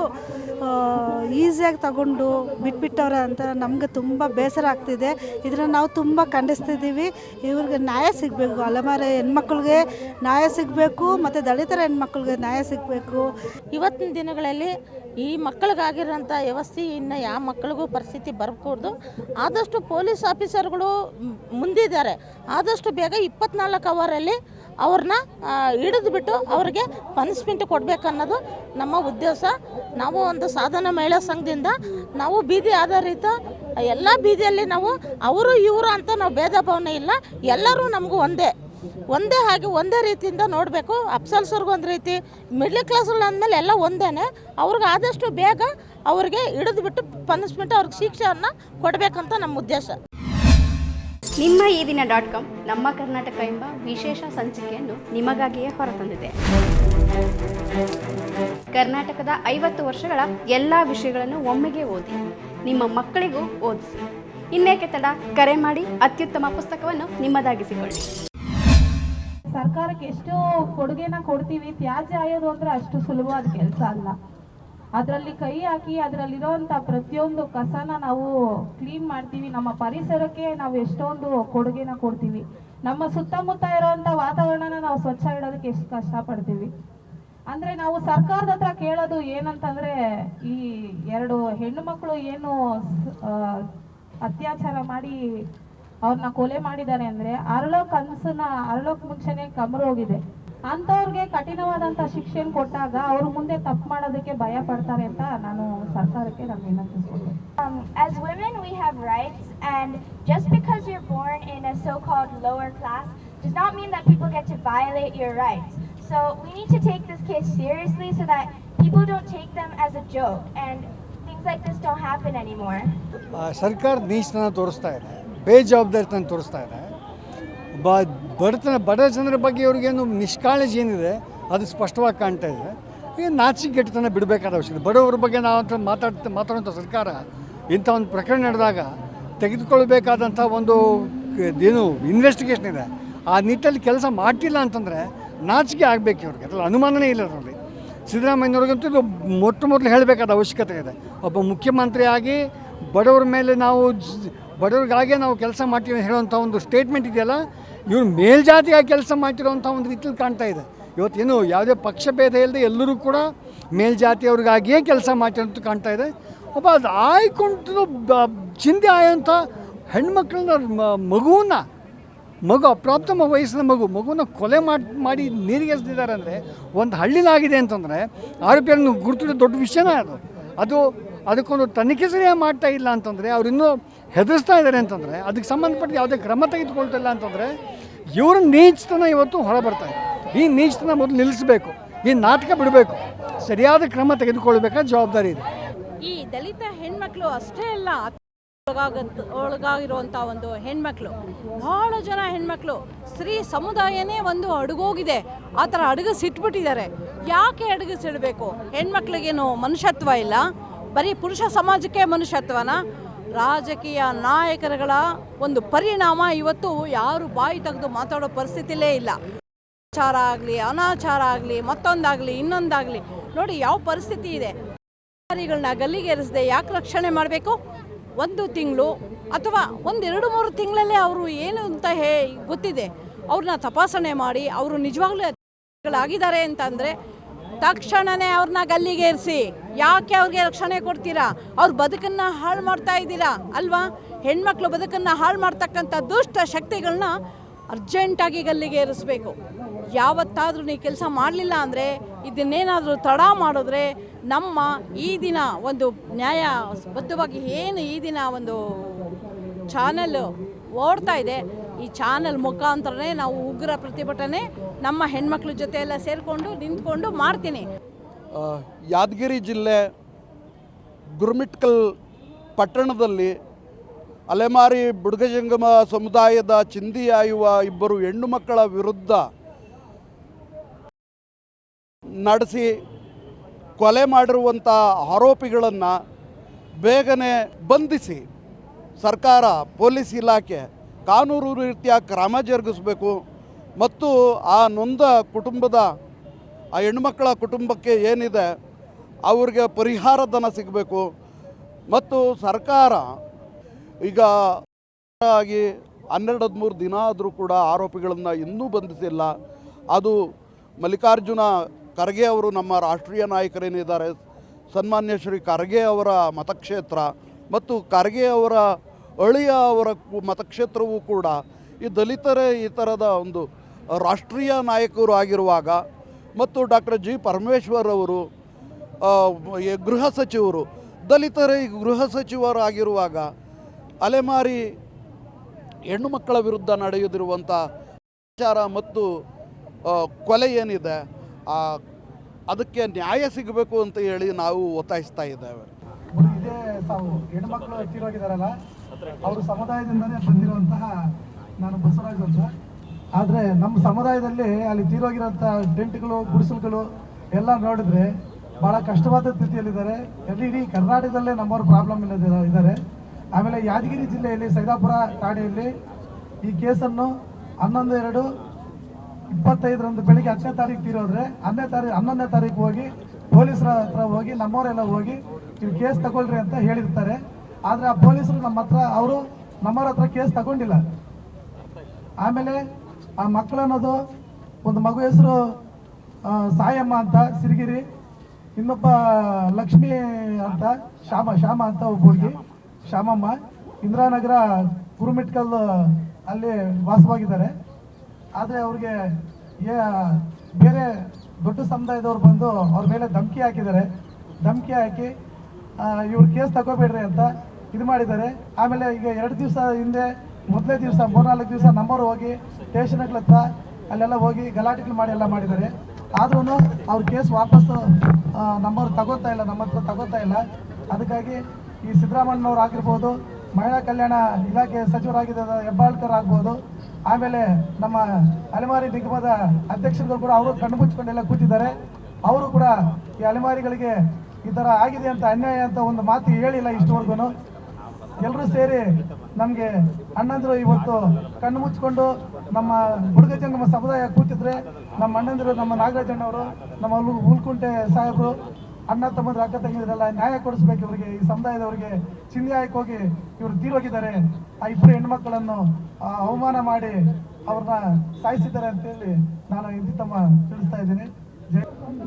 ಈಸಿಯಾಗಿ ತಗೊಂಡು ಬಿಟ್ಬಿಟ್ಟವ್ರೆ ಅಂತ ನಮಗೆ ತುಂಬ ಬೇಸರ ಆಗ್ತಿದೆ. ಇದನ್ನು ನಾವು ತುಂಬ ಖಂಡಿಸ್ತಿದ್ದೀವಿ. ಇವ್ರಿಗೆ ನ್ಯಾಯ ಸಿಗಬೇಕು. ಅಲೆಮಾರಿ ಹೆಣ್ಮಕ್ಳಿಗೆ ನ್ಯಾಯ ಸಿಗಬೇಕು ಮತ್ತು ದಲಿತರ ಹೆಣ್ಮಕ್ಳಿಗೆ ನ್ಯಾಯ ಸಿಗಬೇಕು. ಇವತ್ತಿನ ದಿನಗಳಲ್ಲಿ ಈ ಮಕ್ಕಳಿಗಾಗಿರೋಂಥ ವ್ಯವಸ್ಥೆ ಇನ್ನು ಯಾವ ಮಕ್ಕಳಿಗೂ ಪರಿಸ್ಥಿತಿ ಬರಕೂಡ್ದು ಆದಷ್ಟು ಪೊಲೀಸ್ ಆಫೀಸರ್ಗಳು ಮುಂದಿದ್ದಾರೆ. ಆದಷ್ಟು ಬೇಗ ಇಪ್ಪತ್ನಾಲ್ಕು ಅವರಲ್ಲಿ ಅವ್ರನ್ನ ಹಿಡಿದು ಬಿಟ್ಟು ಅವ್ರಿಗೆ ಪನಿಷ್ಮೆಂಟ್ ಕೊಡಬೇಕನ್ನೋದು ನಮ್ಮ ಉದ್ದೇಶ. ನಾವು ಒಂದು ಸಾಧನ ಮಹಿಳಾ ಸಂಘದಿಂದ ನಾವು ಬೀದಿ ಆಧಾರಿತ, ಎಲ್ಲ ಬೀದಿಯಲ್ಲಿ ನಾವು ಅವರು, ಇವರು ಅಂತ ನಾವು ಭೇದ ಭಾವನೆ ಇಲ್ಲ. ಎಲ್ಲರೂ ನಮಗೂ ಒಂದೇ. ಒಂದೇ ಹಾಗೆ ಒಂದೇ ರೀತಿಯಿಂದ ನೋಡಬೇಕು. ಅಪ್ಸಲ್ಸರ್ಗೂ ಒಂದು ರೀತಿ ಮಿಡ್ಲ್ ಕ್ಲಾಸಲ್ಲಿ ಅಂದಮೇಲೆ ಎಲ್ಲ ಒಂದೇ ಅವ್ರಿಗೆ ಆದಷ್ಟು ಬೇಗ ಅವ್ರಿಗೆ ಹಿಡಿದು ಬಿಟ್ಟು ಪನಿಷ್ಮೆಂಟ್ ಅವ್ರಿಗೆ ಶಿಕ್ಷೆಯನ್ನು ಕೊಡಬೇಕಂತ ನಮ್ಮ ಉದ್ದೇಶ. ನಿಮ್ಮ ಈ ದಿನ ಡಾಟ್ ಕಾಮ್, ನಮ್ಮ ಕರ್ನಾಟಕ ಎಂಬ ವಿಶೇಷ ಸಂಚಿಕೆಯನ್ನು ನಿಮಗಾಗಿಯೇ ಹೊರತಂದಿದೆ. ಕರ್ನಾಟಕದ ಐವತ್ತು ವರ್ಷಗಳ ಎಲ್ಲ ವಿಷಯಗಳನ್ನು ಒಮ್ಮೆಗೆ ಓದಿ, ನಿಮ್ಮ ಮಕ್ಕಳಿಗೂ ಓದಿಸಿ. ಇನ್ನೇಕೆ ತಡ? ಕರೆ ಮಾಡಿ, ಅತ್ಯುತ್ತಮ ಪುಸ್ತಕವನ್ನು ನಿಮ್ಮದಾಗಿಸಿಕೊಳ್ಳಿ. ಸರ್ಕಾರಕ್ಕೆ ಎಷ್ಟು ಕೊಡುಗೆನ ಕೊಡ್ತೀವಿ, ತ್ಯಾಜ್ಯ ಆಯೋದು ಅಂದ್ರೆ ಅಷ್ಟು ಸುಲಭವಾದ ಕೆಲಸ ಅಲ್ಲ. ಅದರಲ್ಲಿ ಕೈ ಹಾಕಿ ಅದರಲ್ಲಿರೋಂಥ ಪ್ರತಿಯೊಂದು ಕಸನ ನಾವು ಕ್ಲೀನ್ ಮಾಡ್ತೀವಿ. ನಮ್ಮ ಪರಿಸರಕ್ಕೆ ನಾವು ಎಷ್ಟೊಂದು ಕೊಡುಗೆನ ಕೊಡ್ತೀವಿ. ನಮ್ಮ ಸುತ್ತಮುತ್ತ ಇರೋವಂಥ ವಾತಾವರಣನ ನಾವು ಸ್ವಚ್ಛ ಇಡೋದಕ್ಕೆ ಎಷ್ಟು ಕಷ್ಟಪಡ್ತೀವಿ. ಅಂದ್ರೆ ನಾವು ಸರ್ಕಾರದ ಹತ್ರ ಕೇಳೋದು ಏನಂತಂದ್ರೆ, ಈ ಎರಡು ಹೆಣ್ಣು ಮಕ್ಕಳು ಏನು ಅತ್ಯಾಚಾರ ಮಾಡಿ ಅವ್ರನ್ನ ಕೊಲೆ ಮಾಡಿದ್ದಾರೆ ಅಂದ್ರೆ ಅರಳೋ ಕನಸನ್ನ, ಅರಳೋಕ್ ಮುಂಚೆನೆ ಕಮರೋಗಿದೆ ಅಂತವ್ರಿಗೆ ಕಠಿಣವಾದಂತ ಶಿಕ್ಷೆಯನ್ನು ಕೊಟ್ಟಾಗ ಅವ್ರ ಮುಂದೆ ತಪ್ಪು ಮಾಡೋದಕ್ಕೆ ಭಯ ಪಡ್ತಾರೆ ಅಂತ ನಾನು ಸರ್ಕಾರಕ್ಕೆ ನಾನು ವಿನಂತಿಸ್ಕೊಳ್ತೀನಿ Um, as women, we have rights, and just because you're born in a so called lower class does not mean that people get to violate your rights. So we need to take this case seriously so that people don't take them as a joke and things like this don't happen anymore. ಸರ್ಕಾರ ನೀಚತನ ತೋರಿಸ್ತಾ ಇದೆ ಬೇಜವಾಬ್ದಾರಿತನ ತೋರಿಸ್ತಾ ಇದೆ ಬ ಬಡತನ, ಬಡ ಜನರ ಬಗ್ಗೆ ಇವ್ರಿಗೇನು ನಿಷ್ಕಾಳಜಿ ಏನಿದೆ, ಅದು ಸ್ಪಷ್ಟವಾಗಿ ಕಾಣ್ತಾ ಇದೆ. ಈಗ ನಾಚಿಕೆಟ್ಟತನ ಬಿಡಬೇಕಾದ ಅವಶ್ಯಕತೆ ಬಡವರ ಬಗ್ಗೆ ನಾವು ಮಾತಾಡ್ತಾ, ಮಾತಾಡುವಂಥ ಸರ್ಕಾರ ಇಂಥ ಒಂದು ಪ್ರಕರಣ ನಡೆದಾಗ ತೆಗೆದುಕೊಳ್ಬೇಕಾದಂಥ ಒಂದು ಏನು ಇನ್ವೆಸ್ಟಿಗೇಷನ್ ಇದೆ. ಆ ನಿಟ್ಟಲ್ಲಿ ಕೆಲಸ ಮಾಡ್ತಿಲ್ಲ ಅಂತಂದರೆ ನಾಚಿಕೆ ಆಗಬೇಕು ಇವ್ರಿಗೆ. ಅದರಲ್ಲಿ ಅನುಮಾನನೇ ಇಲ್ಲ ಅದರಲ್ಲಿ. ಸಿದ್ದರಾಮಯ್ಯವ್ರಿಗಂತೂ ಇದು ಮೊಟ್ಟ ಮೊದಲು ಹೇಳಬೇಕಾದ ಅವಶ್ಯಕತೆ ಇದೆ. ಒಬ್ಬ ಮುಖ್ಯಮಂತ್ರಿಯಾಗಿ ಬಡವರ ಮೇಲೆ ನಾವು ಬಡವ್ರಿಗಾಗೆ ನಾವು ಕೆಲಸ ಮಾಡ್ತೀವಿ ಹೇಳುವಂಥ ಒಂದು ಸ್ಟೇಟ್ಮೆಂಟ್ ಇದೆಯಲ್ಲ ಇವ್ರು ಮೇಲ್ಜಾತಿಯಾಗಿ ಕೆಲಸ ಮಾಡ್ತಿರೋಂಥ ಒಂದು ರೀತಿಯಲ್ಲಿ ಕಾಣ್ತಾ ಇದೆ. ಇವತ್ತೇನು ಯಾವುದೇ ಪಕ್ಷ ಭೇದ ಇಲ್ಲದೆ ಎಲ್ಲರೂ ಕೂಡ ಮೇಲ್ಜಾತಿಯವ್ರಿಗಾಗಿಯೇ ಕೆಲಸ ಮಾಡ್ತಿರೋಂಥ ಕಾಣ್ತಾ ಇದೆ. ಒಬ್ಬ ಅದು ಆಯ್ಕೊಂಡು ಚಿಂತೆ ಆಯೋಂಥ ಹೆಣ್ಮಕ್ಳನ್ನ ಮಗುವನ್ನ, ಮಗು ಅಪ್ರಾಪ್ತ ವಯಸ್ಸಿನ ಮಗು ಮಗುನ ಕೊಲೆ ಮಾಡಿ ಮಾಡಿ ನೀರಿಗೆ ಎಸ್ದಿದ್ದಾರೆ ಅಂದರೆ, ಒಂದು ಹಳ್ಳಿಲಾಗಿದೆ ಅಂತಂದರೆ ಆರೋಪಿಯನ್ನು ಗುರುತಿಡೋ ದೊಡ್ಡ ವಿಷಯನೇ ಅದು. ಅದು ಅದಕ್ಕೊಂದು ತನಿಖೆ ಸರಿಯಾಗಿ ಮಾಡ್ತಾ ಇಲ್ಲ ಅಂತಂದರೆ ಅವರಿನ್ನೂ ಹೆದರಿಸ್ತಾ ಇದ್ದಾರೆ ಅಂತಂದರೆ, ಅದಕ್ಕೆ ಸಂಬಂಧಪಟ್ಟ ಯಾವುದೇ ಕ್ರಮ ತೆಗೆದುಕೊಳ್ತಿಲ್ಲ ಅಂತಂದರೆ, ಇವ್ರ ನೀಚತನ ಇವತ್ತು ಹೊರಬರ್ತಾ ಈ ನೀಚತನ ಮೊದಲು ನಿಲ್ಲಿಸಬೇಕು, ಈ ನಾಟಕ ಬಿಡಬೇಕು, ಸರಿಯಾದ ಕ್ರಮ ತೆಗೆದುಕೊಳ್ಬೇಕಾದ ಜವಾಬ್ದಾರಿ ಇದೆ. ಈ ದಲಿತ ಹೆಣ್ಮಕ್ಳು ಅಷ್ಟೇ ಅಲ್ಲ ಒಳಗಾಗತ್ ಒಂದು ಹೆಣ್ಮಕ್ಳು. ಬಹಳ ಜನ ಹೆಣ್ಮಕ್ಳು, ಸ್ತ್ರೀ ಸಮುದಾಯನೇ ಒಂದು ಅಡುಗೋಗಿದೆ. ಆ ಥರ ಅಡಗಿಸಿಟ್ಬಿಟ್ಟಿದ್ದಾರೆ. ಯಾಕೆ ಅಡುಗಿಸಿಡಬೇಕು? ಹೆಣ್ಮಕ್ಳಿಗೇನು ಮನುಷ್ಯತ್ವ ಇಲ್ಲ? ಬರೀ ಪುರುಷ ಸಮಾಜಕ್ಕೆ ಮನುಷ್ಯತ್ವನ? ರಾಜಕೀಯ ನಾಯಕರುಗಳ ಒಂದು ಪರಿಣಾಮ ಇವತ್ತು ಯಾರು ಬಾಯಿ ತೆಗೆದು ಮಾತಾಡೋ ಪರಿಸ್ಥಿತಿಲೇ ಇಲ್ಲ. ಆಚಾರ ಆಗಲಿ, ಅನಾಚಾರ ಆಗಲಿ, ಮತ್ತೊಂದಾಗಲಿ, ಇನ್ನೊಂದಾಗಲಿ, ನೋಡಿ ಯಾವ ಪರಿಸ್ಥಿತಿ ಇದೆ. ಅಧಿಕಾರಿಗಳನ್ನ ಗಲ್ಲಿಗೇರಿಸದೆ ಯಾಕೆ ರಕ್ಷಣೆ ಮಾಡಬೇಕು? ಒಂದು ತಿಂಗಳು ಅಥವಾ ಒಂದೆರಡು ಮೂರು ತಿಂಗಳಲ್ಲೇ ಅವರು ಏನು ಅಂತ ಹೇ ಗೊತ್ತಿದೆ. ಅವ್ರನ್ನ ತಪಾಸಣೆ ಮಾಡಿ, ಅವರು ನಿಜವಾಗ್ಲೂ ಆಗಿದ್ದಾರೆ ಅಂತಂದರೆ ತಕ್ಷಣನೇ ಅವ್ರನ್ನ ಗಲ್ಲಿಗೇರಿಸಿ ಯಾಕೆ ಅವ್ರಿಗೆ ರಕ್ಷಣೆ ಕೊಡ್ತೀರಾ? ಅವ್ರ ಬದುಕನ್ನು ಹಾಳು ಮಾಡ್ತಾ ಇದ್ದೀರಾ ಅಲ್ವಾ? ಹೆಣ್ಮಕ್ಳು ಬದುಕನ್ನು ಹಾಳು ಮಾಡ್ತಕ್ಕಂಥ ದುಷ್ಟ ಶಕ್ತಿಗಳನ್ನ ಅರ್ಜೆಂಟಾಗಿ ಗಲ್ಲಿಗೇರಿಸ್ಬೇಕು ಯಾವತ್ತಾದರೂ ನೀವು ಕೆಲಸ ಮಾಡಲಿಲ್ಲ ಅಂದರೆ ಇದನ್ನೇನಾದರೂ ತಡ ಮಾಡಿದ್ರೆ ನಮ್ಮ ಈ ದಿನ ಒಂದು ನ್ಯಾಯ ಬದ್ಧವಾಗಿ ಏನು ಈ ದಿನ ಒಂದು ಚಾನಲ್ ಓಡ್ತಾ ಇದೆ. ಈ ಚಾನಲ್ ಮುಖಾಂತರನೇ ನಾವು ಉಗ್ರ ಪ್ರತಿಭಟನೆ ನಮ್ಮ ಹೆಣ್ಮಕ್ಳ ಜೊತೆ ಎಲ್ಲ ಸೇರಿಕೊಂಡು ನಿಂತ್ಕೊಂಡು ಮಾಡ್ತೀನಿ. ಯಾದಗಿರಿ ಜಿಲ್ಲೆ ಗುರುಮಿಟ್ಕಲ್ ಪಟ್ಟಣದಲ್ಲಿ ಅಲೆಮಾರಿ ಬುಡಗಜಂಗಮ ಸಮುದಾಯದ ಚಿಂದಿಯಾಯುವ ಇಬ್ಬರು ಹೆಣ್ಣು ಮಕ್ಕಳ ವಿರುದ್ಧ ನಡೆಸಿ ಕೊಲೆ ಮಾಡಿರುವಂಥ ಆರೋಪಿಗಳನ್ನು ಬೇಗನೆ ಬಂಧಿಸಿ. ಸರ್ಕಾರ, ಪೊಲೀಸ್ ಇಲಾಖೆ ಕಾನೂನು ರೀತಿಯ ಕ್ರಮ ಜರುಗಿಸಬೇಕು ಮತ್ತು ಆ ನೊಂದ ಕುಟುಂಬದ, ಆ ಹೆಣ್ಮಕ್ಕಳ ಕುಟುಂಬಕ್ಕೆ ಏನಿದೆ ಅವ್ರಿಗೆ ಪರಿಹಾರ ಧನ ಸಿಗಬೇಕು. ಮತ್ತು ಸರ್ಕಾರ ಈಗ ಆಗಿ ಹನ್ನೆರಡು, ಹದಿಮೂರು ದಿನ ಆದರೂ ಕೂಡ ಆರೋಪಿಗಳನ್ನು ಇನ್ನೂ ಬಂಧಿಸಿಲ್ಲ. ಅದು ಮಲ್ಲಿಕಾರ್ಜುನ ಖರ್ಗೆ ಅವರು ನಮ್ಮ ರಾಷ್ಟ್ರೀಯ ನಾಯಕರೇನಿದ್ದಾರೆ, ಸನ್ಮಾನ್ಯ ಶ್ರೀ ಖರ್ಗೆ ಅವರ ಮತಕ್ಷೇತ್ರ ಮತ್ತು ಖರ್ಗೆ ಅವರ ಅಳಿಯ ಅವರ ಮತಕ್ಷೇತ್ರವೂ ಕೂಡ ಈ ದಲಿತರೇ ಈ ಥರದ ಒಂದು ರಾಷ್ಟ್ರೀಯ ನಾಯಕರು ಆಗಿರುವಾಗ ಮತ್ತು ಡಾಕ್ಟರ್ ಜಿ ಪರಮೇಶ್ವರ್ ಅವರು ಗೃಹ ಸಚಿವರು, ದಲಿತರೇ ಗೃಹ ಗೃಹ ಸಚಿವರಾಗಿರುವಾಗ ಅಲೆಮಾರಿ ಹೆಣ್ಣು ಮಕ್ಕಳ ವಿರುದ್ಧ ನಡೆಯುತ್ತಿರುವಂಥ ಅತ್ಯಾಚಾರ ಮತ್ತು ಕೊಲೆ ಏನಿದೆ ಅದಕ್ಕೆ ನ್ಯಾಯ ಸಿಗಬೇಕು ಅಂತ ಹೇಳಿ ನಾವು ಒತ್ತಾಯಿಸ್ತಾ ಇದ್ದೇವೆ. ಅವರು ಸಮುದಾಯದಿಂದನೇ ಬಂದಿರುವಂತಹ ನಾನು ಬಸವರಾಜ್ ಅಂತ. ಆದರೆ ನಮ್ಮ ಸಮುದಾಯದಲ್ಲಿ ಅಲ್ಲಿ ತೀರೋಗಿರೋಂಥ ಟೆಂಟ್ಗಳು, ಗುಡಿಸಲುಗಳು ಎಲ್ಲ ನೋಡಿದ್ರೆ ಭಾಳ ಕಷ್ಟವಾದ ಸ್ಥಿತಿಯಲ್ಲಿದ್ದಾರೆ. ಎಲ್ಲಿ ಇಡೀ ಕರ್ನಾಟಕದಲ್ಲೇ ನಮ್ಮವ್ರು ಪ್ರಾಬ್ಲಮ್ ಇಲ್ಲದ ಇದ್ದಾರೆ. ಆಮೇಲೆ ಯಾದಗಿರಿ ಜಿಲ್ಲೆಯಲ್ಲಿ, ಸೈದಾಪುರ ಠಾಣೆಯಲ್ಲಿ ಈ ಕೇಸನ್ನು ಹನ್ನೊಂದು ಎರಡು ಇಪ್ಪತ್ತೈದರಂದು ಬೆಳಿಗ್ಗೆ ಹತ್ತನೇ ತಾರೀಕು ತೀರೋದ್ರೆ ಹನ್ನೇ ತಾರೀಕು ಹನ್ನೊಂದನೇ ತಾರೀಕು ಹೋಗಿ ಪೊಲೀಸರ ಹತ್ರ ಹೋಗಿ, ನಮ್ಮವರೆಲ್ಲ ಹೋಗಿ ನೀವು ಕೇಸ್ ತಗೊಳ್ರಿ ಅಂತ ಹೇಳಿರ್ತಾರೆ. ಆದರೆ ಆ ಪೊಲೀಸರು ನಮ್ಮ ಹತ್ರ, ಅವರು ನಮ್ಮವ್ರ ಹತ್ರ ಕೇಸ್ ತಗೊಂಡಿಲ್ಲ. ಆಮೇಲೆ ಆ ಮಕ್ಕಳು ಅನ್ನೋದು ಒಂದು ಮಗು ಹೆಸರು ಸಾಯಮ್ಮ ಅಂತ, ಸಿರಿಗಿರಿ, ಇನ್ನೊಬ್ಬ ಲಕ್ಷ್ಮಿ ಅಂತ, ಶ್ಯಾಮ ಶ್ಯಾಮ ಅಂತ ಒಬ್ಬ ಹುಡುಗಿ, ಶ್ಯಾಮಮ್ಮ, ಇಂದಿರಾನಗರ ಕುರುಮಿಟ್ಕಲ್ ಅಲ್ಲಿ ವಾಸವಾಗಿದ್ದಾರೆ. ಆದರೆ ಅವ್ರಿಗೆ ಬೇರೆ ದೊಡ್ಡ ಸಮುದಾಯದವ್ರು ಬಂದು ಅವ್ರ ಮೇಲೆ ಧಮಕಿ ಹಾಕಿದ್ದಾರೆ. ಧಮಕಿ ಹಾಕಿ ಇವ್ರು ಕೇಸ್ ತಗೋಬೇಡ್ರಿ ಅಂತ ಇದು ಮಾಡಿದ್ದಾರೆ. ಆಮೇಲೆ ಈಗ ಎರಡು ದಿವಸ ಹಿಂದೆ ಮೊದಲೇ ದಿವಸ, ಮೂರ್ನಾಲ್ಕು ದಿವಸ ನಂಬರ್ ಹೋಗಿ ಸ್ಟೇಷನ್ಗಳ ಹತ್ರ ಅಲ್ಲೆಲ್ಲ ಹೋಗಿ ಗಲಾಟೆಗಳು ಮಾಡಿ ಎಲ್ಲ ಮಾಡಿದ್ದಾರೆ. ಆದ್ರೂ ಅವ್ರ ಕೇಸ್ ವಾಪಸ್ ನಂಬರ್ ತಗೋತಾ ಇಲ್ಲ, ನಮ್ಮ ತಗೋತಾ ಇಲ್ಲ. ಅದಕ್ಕಾಗಿ ಈ ಸಿದ್ದರಾಮಣ್ಣವ್ರು ಆಗಿರ್ಬೋದು, ಮಹಿಳಾ ಕಲ್ಯಾಣ ಇಲಾಖೆ ಸಚಿವರಾಗಿದ್ದ ಹೆಬ್ಬಾಳ್ಕರ್ ಆಗ್ಬೋದು, ಆಮೇಲೆ ನಮ್ಮ ಅಲೆಮಾರಿ ನಿಗಮದ ಅಧ್ಯಕ್ಷರುಗಳು ಕೂಡ ಅವರು ಕಣ್ಣು ಮುಚ್ಕೊಂಡೆಲ್ಲ ಕೂತಿದ್ದಾರೆ. ಅವರು ಕೂಡ ಈ ಅಲೆಮಾರಿಗಳಿಗೆ ಈ ಥರ ಆಗಿದೆ ಅಂತ ಅನ್ಯಾಯ ಅಂತ ಒಂದು ಮಾತು ಹೇಳಿಲ್ಲ ಇಷ್ಟವರೆಗೂ. ಎಲ್ಲರೂ ಸೇರಿ ನಮಗೆ ಅಣ್ಣಂದ್ರು ಇವತ್ತು ಕಣ್ಣು ಮುಚ್ಕೊಂಡು ನಮ್ಮ ಹುಡುಗ ಜಂಗಮ ಸಮುದಾಯ ಕೂತಿದ್ರೆ ನಮ್ಮ ಅಣ್ಣಂದ್ರು ನಮ್ಮ ನಾಗರಾಜಣ್ಣವರು ನಮ್ಮ ಹುಲ್- ಹುಲ್ಕುಂಟೆ ಸಾಹೇಬರು ಅಣ್ಣ ತಮ್ಮಂದ್ರು ಅಕ್ಕ ತಂಗಿದ್ರೆಲ್ಲ ನ್ಯಾಯ ಕೊಡಿಸ್ಬೇಕು ಇವರಿಗೆ ಈ ಸಮುದಾಯದವರಿಗೆ ಚಿನ್ಯಾಯಕ್ಕೆ ಹೋಗಿ ಇವರು ತೀರೋಗಿದ್ದಾರೆ. ಆ ಇಬ್ಬರು ಹೆಣ್ಮಕ್ಳನ್ನು ಆ, ಅವಮಾನ ಮಾಡಿ ಅವ್ರನ್ನ ಸಾಯಿಸಿದ್ದಾರೆ ಅಂತೇಳಿ ನಾನು ಇಂದಿತಮ್ಮ ತಿಳಿಸ್ತಾ ಇದ್ದೀನಿ.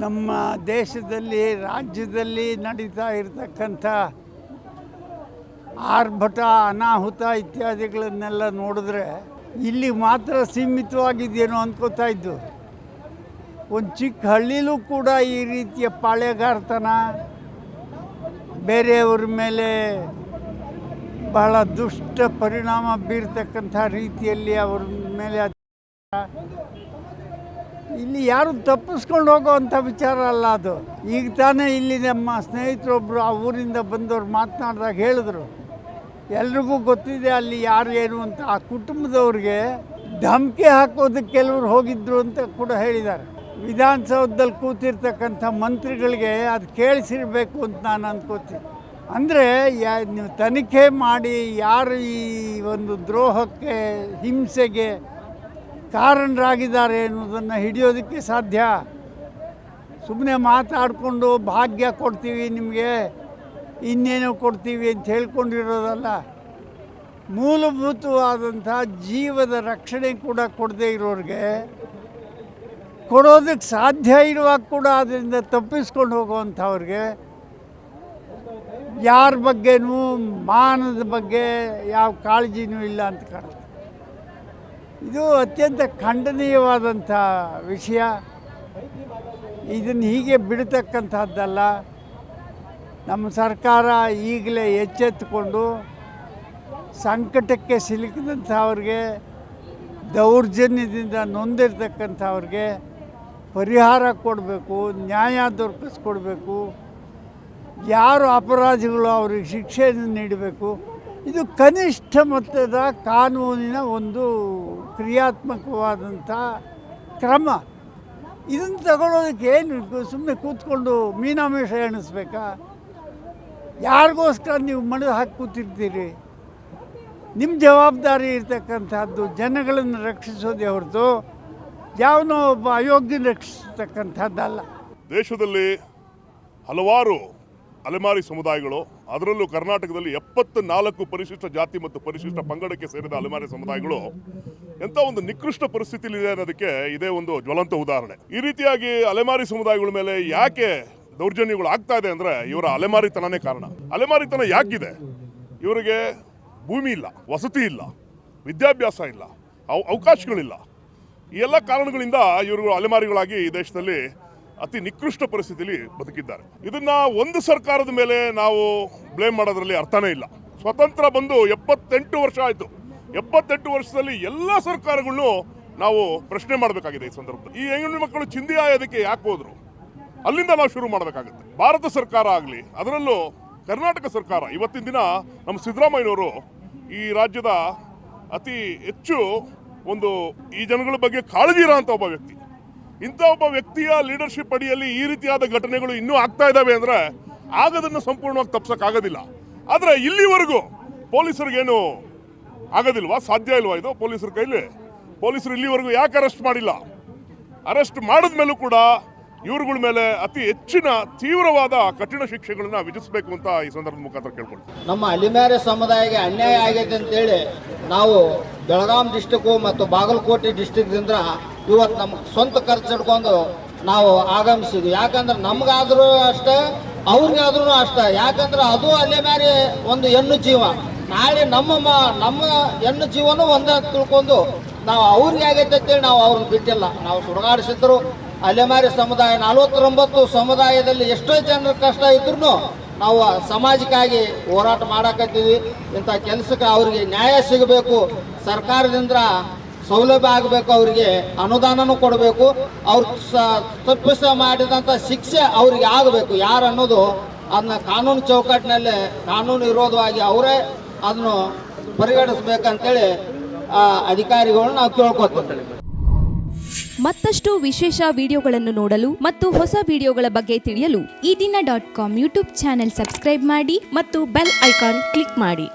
ನಮ್ಮ ದೇಶದಲ್ಲಿ, ರಾಜ್ಯದಲ್ಲಿ ನಡೀತಾ ಇರತಕ್ಕಂಥ ಆರ್ಭಟ, ಅನಾಹುತ ಇತ್ಯಾದಿಗಳನ್ನೆಲ್ಲ ನೋಡಿದ್ರೆ ಇಲ್ಲಿ ಮಾತ್ರ ಸೀಮಿತವಾಗಿದ್ದೇನೋ ಅಂದ್ಕೋತಾ ಇದ್ದು ಒಂದು ಚಿಕ್ಕ ಹಳ್ಳಿಲೂ ಕೂಡ ಈ ರೀತಿಯ ಪಾಳೆಗಾರತನ ಬೇರೆಯವ್ರ ಮೇಲೆ ಬಹಳ ದುಷ್ಟ ಪರಿಣಾಮ ಬೀರ್ತಕ್ಕಂಥ ರೀತಿಯಲ್ಲಿ ಅವ್ರ ಮೇಲೆ. ಇಲ್ಲಿ ಯಾರು ತಪ್ಪಿಸ್ಕೊಂಡು ಹೋಗುವಂಥ ವಿಚಾರ ಅಲ್ಲ ಅದು. ಈಗ ತಾನೇ ಇಲ್ಲಿ ನಮ್ಮ ಸ್ನೇಹಿತರೊಬ್ಬರು ಆ ಊರಿಂದ ಬಂದವ್ರು ಮಾತನಾಡಿದಾಗ ಹೇಳಿದ್ರು. ಎಲ್ರಿಗೂ ಗೊತ್ತಿದೆ ಅಲ್ಲಿ ಯಾರು ಏನು ಅಂತ. ಆ ಕುಟುಂಬದವ್ರಿಗೆ ಧಮಕಿ ಹಾಕೋದಕ್ಕೆ ಕೆಲವರು ಹೋಗಿದ್ರು ಅಂತ ಕೂಡ ಹೇಳಿದ್ದಾರೆ. ವಿಧಾನಸೌಧದಲ್ಲಿ ಕೂತಿರ್ತಕ್ಕಂಥ ಮಂತ್ರಿಗಳಿಗೆ ಅದು ಕೇಳಿಸಿರ್ಬೇಕು ಅಂತ ನಾನು ಅಂದ್ಕೋತೀನಿ. ಅಂದರೆ ನೀವು ತನಿಖೆ ಮಾಡಿ ಯಾರು ಈ ಒಂದು ದ್ರೋಹಕ್ಕೆ, ಹಿಂಸೆಗೆ ಕಾರಣರಾಗಿದ್ದಾರೆ ಎನ್ನುವುದನ್ನು ಹಿಡಿಯೋದಕ್ಕೆ ಸಾಧ್ಯ. ಸುಮ್ಮನೆ ಮಾತಾಡಿಕೊಂಡು ಭಾಗ್ಯ ಕೊಡ್ತೀವಿ ನಿಮಗೆ, ಇನ್ನೇನೋ ಕೊಡ್ತೀವಿ ಅಂತ ಹೇಳ್ಕೊಂಡಿರೋದಲ್ಲ. ಮೂಲಭೂತವಾದಂಥ ಜೀವದ ರಕ್ಷಣೆ ಕೂಡ ಕೊಡದೇ ಇರೋರಿಗೆ ಕೊಡೋದಕ್ಕೆ ಸಾಧ್ಯ ಇರುವಾಗ ಕೂಡ ಅದರಿಂದ ತಪ್ಪಿಸ್ಕೊಂಡು ಹೋಗುವಂಥವ್ರಿಗೆ ಯಾರ ಬಗ್ಗೆನೂ ಮಾನದ ಬಗ್ಗೆ ಯಾವ ಕಾಳಜಿನೂ ಇಲ್ಲ ಅಂತ ಕಾಣುತ್ತೆ ಇದು ಅತ್ಯಂತ ಖಂಡನೀಯವಾದಂಥ ವಿಷಯ. ಇದನ್ನು ಹೀಗೆ ಬಿಡತಕ್ಕಂಥದ್ದಲ್ಲ. ನಮ್ಮ ಸರ್ಕಾರ ಈಗಲೇ ಎಚ್ಚೆತ್ತುಕೊಂಡು ಸಂಕಟಕ್ಕೆ ಸಿಲುಕಿದಂಥವ್ರಿಗೆ, ದೌರ್ಜನ್ಯದಿಂದ ನೊಂದಿರ್ತಕ್ಕಂಥವ್ರಿಗೆ ಪರಿಹಾರ ಕೊಡಬೇಕು, ನ್ಯಾಯ ದೊರಕಿಸ್ಕೊಡ್ಬೇಕು. ಯಾರು ಅಪರಾಧಿಗಳು ಅವ್ರಿಗೆ ಶಿಕ್ಷೆಯನ್ನು ನೀಡಬೇಕು ಇದು ಕನಿಷ್ಠ ಮೊತ್ತದ ಕಾನೂನಿನ ಒಂದು ಕ್ರಿಯಾತ್ಮಕವಾದಂಥ ಕ್ರಮ. ಇದನ್ನು ತಗೊಳ್ಳೋದಕ್ಕೆ ಏನು ಸುಮ್ಮನೆ ಕೂತ್ಕೊಂಡು ಮೀನಾಮೇಷ ಎಣಿಸ್ಬೇಕಾ? ಯಾರಿಗೋಸ್ಕರ ನೀವು ಮಣದ ಹಾಕಿ ಕೂತಿರ್ತೀರಿ? ನಿಮ್ಮ ಜವಾಬ್ದಾರಿ ಇರ್ತಕ್ಕಂಥದ್ದು ಜನಗಳನ್ನು ರಕ್ಷಿಸೋದೇ ಹೊರತು ಯಾವನೋ ಒಬ್ಬ ಅಯೋಗ್ಯನ ರಕ್ಷಿಸತಕ್ಕಂಥದ್ದಲ್ಲ. ದೇಶದಲ್ಲಿ ಹಲವಾರು ಅಲೆಮಾರಿ ಸಮುದಾಯಗಳು ಅದರಲ್ಲೂ ಕರ್ನಾಟಕದಲ್ಲಿ ಎಪ್ಪತ್ತ ನಾಲ್ಕು ಪರಿಶಿಷ್ಟ ಜಾತಿ ಮತ್ತು ಪರಿಶಿಷ್ಟ ಪಂಗಡಕ್ಕೆ ಸೇರಿದ ಅಲೆಮಾರಿ ಸಮುದಾಯಗಳು ಎಂಥ ಒಂದು ನಿಕೃಷ್ಟ ಪರಿಸ್ಥಿತಿಲಿ ಇದೆ ಅನ್ನೋದಕ್ಕೆ ಇದೇ ಒಂದು ಜ್ವಲಂತ ಉದಾಹರಣೆ. ಈ ರೀತಿಯಾಗಿ ಅಲೆಮಾರಿ ಸಮುದಾಯಗಳ ಮೇಲೆ ಯಾಕೆ ದೌರ್ಜನ್ಯಗಳು ಆಗ್ತಾ ಇದೆ ಅಂದ್ರೆ ಇವರ ಅಲೆಮಾರಿತನನೇ ಕಾರಣ. ಅಲೆಮಾರಿತನ ಯಾಕಿದೆ? ಇವರಿಗೆ ಭೂಮಿ ಇಲ್ಲ, ವಸತಿ ಇಲ್ಲ, ವಿದ್ಯಾಭ್ಯಾಸ ಇಲ್ಲ, ಅವ, ಅವಕಾಶಗಳಿಲ್ಲ. ಈ ಎಲ್ಲ ಕಾರಣಗಳಿಂದ ಇವರು ಅಲೆಮಾರಿಗಳಾಗಿ ಈ ದೇಶದಲ್ಲಿ ಅತಿ ನಿಕೃಷ್ಟ ಪರಿಸ್ಥಿತಿಯಲ್ಲಿ ಬದುಕಿದ್ದಾರೆ. ಇದನ್ನ ಒಂದು ಸರ್ಕಾರದ ಮೇಲೆ ನಾವು ಬ್ಲೇಮ್ ಮಾಡೋದ್ರಲ್ಲಿ ಅರ್ಥನೇ ಇಲ್ಲ. ಸ್ವತಂತ್ರ ಬಂದು ಎಪ್ಪತ್ತೆಂಟು ವರ್ಷ ಆಯಿತು. ಎಪ್ಪತ್ತೆಂಟು ವರ್ಷದಲ್ಲಿ ಎಲ್ಲ ಸರ್ಕಾರಗಳನ್ನು ನಾವು ಪ್ರಶ್ನೆ ಮಾಡಬೇಕಾಗಿದೆ ಈ ಸಂದರ್ಭದಲ್ಲಿ. ಈ ಹೆಣ್ಣು ಮಕ್ಕಳು ಚಿಂದಿ ಆಯೋದಕ್ಕೆ ಯಾಕೆ ಹೋದ್ರು? ಅಲ್ಲಿಂದ ನಾವು ಶುರು ಮಾಡಬೇಕಾಗುತ್ತೆ. ಭಾರತ ಸರ್ಕಾರ ಆಗಲಿ, ಅದರಲ್ಲೂ ಕರ್ನಾಟಕ ಸರ್ಕಾರ ಇವತ್ತಿನ ದಿನ ನಮ್ಮ ಸಿದ್ದರಾಮಯ್ಯನವರು ಈ ರಾಜ್ಯದ ಅತಿ ಹೆಚ್ಚು ಒಂದು ಈ ಜನಗಳ ಬಗ್ಗೆ ಕಾಳಜಿ ಇರೋಂಥ ಒಬ್ಬ ವ್ಯಕ್ತಿ. ಇಂಥ ಒಬ್ಬ ವ್ಯಕ್ತಿಯ ಲೀಡರ್ಶಿಪ್ ಅಡಿಯಲ್ಲಿ ಈ ರೀತಿಯಾದ ಘಟನೆಗಳು ಇನ್ನೂ ಆಗ್ತಾ ಇದ್ದಾವೆ ಅಂದರೆ ಆಗದನ್ನು ಸಂಪೂರ್ಣವಾಗಿ ತಪ್ಸೋಕ್ಕಾಗೋದಿಲ್ಲ. ಆದರೆ ಇಲ್ಲಿವರೆಗೂ ಪೊಲೀಸರಿಗೇನು ಆಗೋದಿಲ್ವಾ? ಸಾಧ್ಯ ಇಲ್ವಾ ಇದು ಪೊಲೀಸರ ಕೈಲಿ? ಪೊಲೀಸರು ಇಲ್ಲಿವರೆಗೂ ಯಾಕೆ ಅರೆಸ್ಟ್ ಮಾಡಿಲ್ಲ? ಅರೆಸ್ಟ್ ಮಾಡಿದ ಮೇಲೂ ಕೂಡ ಇವರುಗಳ ಮೇಲೆ ಅತಿ ಹೆಚ್ಚಿನ ತೀವ್ರವಾದ ಕಠಿಣ ಶಿಕ್ಷೆಗಳನ್ನ ವಿಧಿಸಬೇಕು ಅಂತ ಈ ಸಂದರ್ಭದ ಮುಖಾಂತರ ಕೇಳ್ಕೊಂಡು ನಮ್ಮ ಅಲಿಮೇರೆ ಸಮುದಾಯಕ್ಕೆ ಅನ್ಯಾಯ ಆಗೈತೆ ಅಂತೇಳಿ ನಾವು ಬೆಳಗಾಂ ಡಿಸ್ಟಿಕ್ಕು ಮತ್ತು ಬಾಗಲಕೋಟೆ ಡಿಸ್ಟಿಕ್ದಿಂದ ಇವತ್ತು ನಮ್ಮ ಸ್ವಂತ ಖರ್ಚು ಹಿಡ್ಕೊಂಡು ನಾವು ಆಗಮಿಸಿದ್ವಿ. ಯಾಕಂದ್ರೆ ನಮಗಾದ್ರೂ ಅಷ್ಟೇ, ಅವ್ರಿಗಾದ್ರೂ ಅಷ್ಟೇ. ಯಾಕಂದ್ರೆ ಅದು ಅಲ್ಲೇ ಮೇಲೆ ಒಂದು ಹೆಣ್ಣು ಜೀವ. ನಾಳೆ ನಮ್ಮ ನಮ್ಮ ಹೆಣ್ಣು ಜೀವನೂ ಒಂದೇ ತಿಳ್ಕೊಂಡು ನಾವು ಅವ್ರಿಗೆ ಆಗೈತೆ ಅಂತೇಳಿ ನಾವು ಅವ್ರನ್ನ ಬಿಟ್ಟಿಲ್ಲ. ನಾವು ಸುಡಗಾಡಿಸಿದ್ರು. ಅಲೆಮಾರಿ ಸಮುದಾಯ, ನಲವತ್ತೊಂಬತ್ತು ಸಮುದಾಯದಲ್ಲಿ ಎಷ್ಟೋ ಜನರ ಕಷ್ಟ ಇದ್ರೂ ನಾವು ಸಮಾಜಕ್ಕಾಗಿ ಹೋರಾಟ ಮಾಡಕತ್ತೀವಿ. ಇಂಥ ಕೆಲಸಕ್ಕೆ ಅವರಿಗೆ ನ್ಯಾಯ ಸಿಗಬೇಕು. ಸರ್ಕಾರದಿಂದ ಸೌಲಭ್ಯ ಆಗಬೇಕು ಅವರಿಗೆ, ಅನುದಾನನೂ ಕೊಡಬೇಕು, ಅವ್ರು ತಪ್ಪಿಸ ಮಾಡಿದಂಥ ಶಿಕ್ಷೆ ಅವ್ರಿಗೆ ಆಗಬೇಕು. ಯಾರು ಅನ್ನೋದು ಅದನ್ನ ಕಾನೂನು ಚೌಕಟ್ಟಿನಲ್ಲಿ ಕಾನೂನು ವಿರೋಧವಾಗಿ ಅವರೇ ಅದನ್ನು ಪರಿಗಣಿಸ್ಬೇಕಂತೇಳಿ ಅಧಿಕಾರಿಗಳನ್ನ ನಾವು ಕೇಳ್ಕೊತೀವಿ. ಮತ್ತಷ್ಟು ವಿಶೇಷ ವಿಡಿಯೋಗಳನ್ನು ನೋಡಲು ಮತ್ತು ಹೊಸ ವಿಡಿಯೋಗಳ ಬಗ್ಗೆ ತಿಳಿಯಲು ಈ ದಿನ dot com YouTube channel subscribe ಮಾಡಿ ಮತ್ತು ಬೆಲ್ ಐಕಾನ್ ಕ್ಲಿಕ್ ಮಾಡಿ.